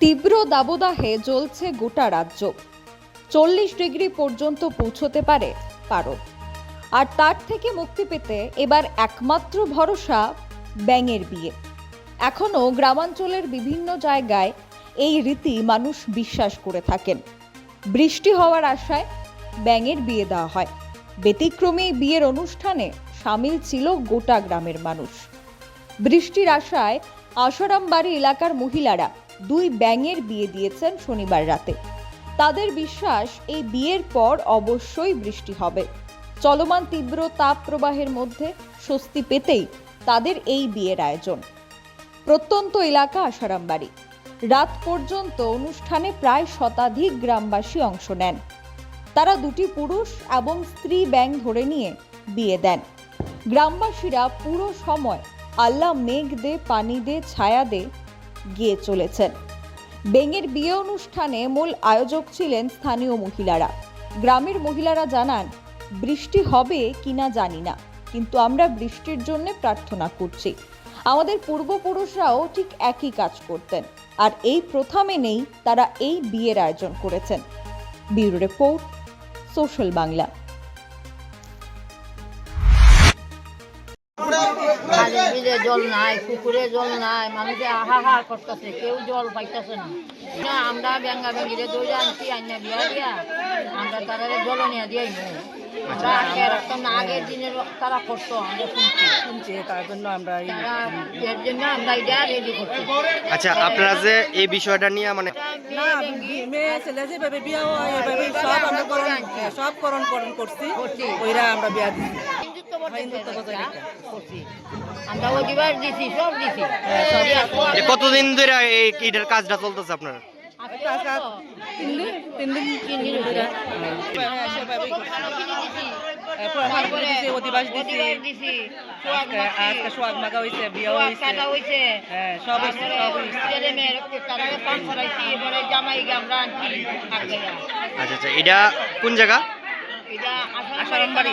তীব্র দাবদাহে জ্বলছে গোটা রাজ্য। চল্লিশ ডিগ্রি পর্যন্ত পৌঁছতে পারে পারদ আর তার থেকে মুক্তি পেতে এবার একমাত্র ভরসা ব্যাঙের বিয়ে। এখনও গ্রামাঞ্চলের বিভিন্ন জায়গায় এই রীতি মানুষ বিশ্বাস করে থাকেন। বৃষ্টি হওয়ার আশায় ব্যাঙের বিয়ে দেওয়া হয়। ব্যতিক্রমী বিয়ের অনুষ্ঠানে সামিল ছিল গোটা গ্রামের মানুষ। বৃষ্টির আশায় আশারামবাড়ি এলাকার মহিলারা দুই ব্যাঙের বিয়ে দিয়েছেন শনিবার রাতে। তাদের বিশ্বাস এই বিয়ের পর অবশ্যই বৃষ্টি হবে। চলমান তীব্র তাপ প্রবাহের মধ্যে স্বস্তি পেতেই তাদের এই বিয়ের আয়োজন। প্রত্যন্ত এলাকা আশারামবাড়ি রাত পর্যন্ত অনুষ্ঠানে প্রায় শতাধিক গ্রামবাসী অংশ নেন। তারা দুটি পুরুষ এবং স্ত্রী ব্যাং ধরে নিয়ে বিয়ে দেন। গ্রামবাসীরা পুরো সময় আল্লাহ মেঘ দে, পানি দে, ছায়া দে গিয়ে চলেছেন। বেঙের বিয়ে অনুষ্ঠানে মূল আয়োজক ছিলেন স্থানীয় মহিলারা। গ্রামের মহিলারা জানান, বৃষ্টি হবে কিনা জানি না, কিন্তু আমরা বৃষ্টির জন্য প্রার্থনা করছি। আমাদের পূর্বপুরুষরাও ঠিক একই কাজ করতেন, আর এই প্রথা মেনেই তারা এই বিয়ের আয়োজন করেছেন। Bureau report, social Bangla. খালের বিলে জল নাই পুকুরে জল নাই মানুষে হাহাকার করতেছে কেউ জল পাইতেছে না। না আমরা ব্যাঙ্গা ব্যাঙ্গিরে দৌড়ে আনছি আইনা বিয়া দিয়া আমরা তারা জল নিয়ে আমরা রাখতাম না আগের দিনের তারা করতো আমরা শুনছি। শুনছি তার জন্য আমরা এর জন্য আমরা এটা রেডি করছি। আচ্ছা আপনারা যে এই বিষয়টা নিয়ে মানে না বি- মেয়ে ছেলে যেভাবে বিয়ে হয় এভাবে সব আমরা করণ সব করণ করণ করছি করছি। ওইরা আমরা বিয়া দিচ্ছি। দিছি কতদিন ধরে এই এটার কাজটা চলতেছে আপনার? আজকে কাজ কাজ তো তিন দিন তিন দিন তিন দিন ধরে। হলো। হ্যাঁ, দিছি। হ্যাঁ, অধিবাস আজকে সোয়াগ মাগা। হয়েছে বিয়ে হয়েছে হ্যাঁ সব হয়েছে সব আচ্ছা আচ্ছা এটা কোন জায়গা? এটা আসাম বাড়ি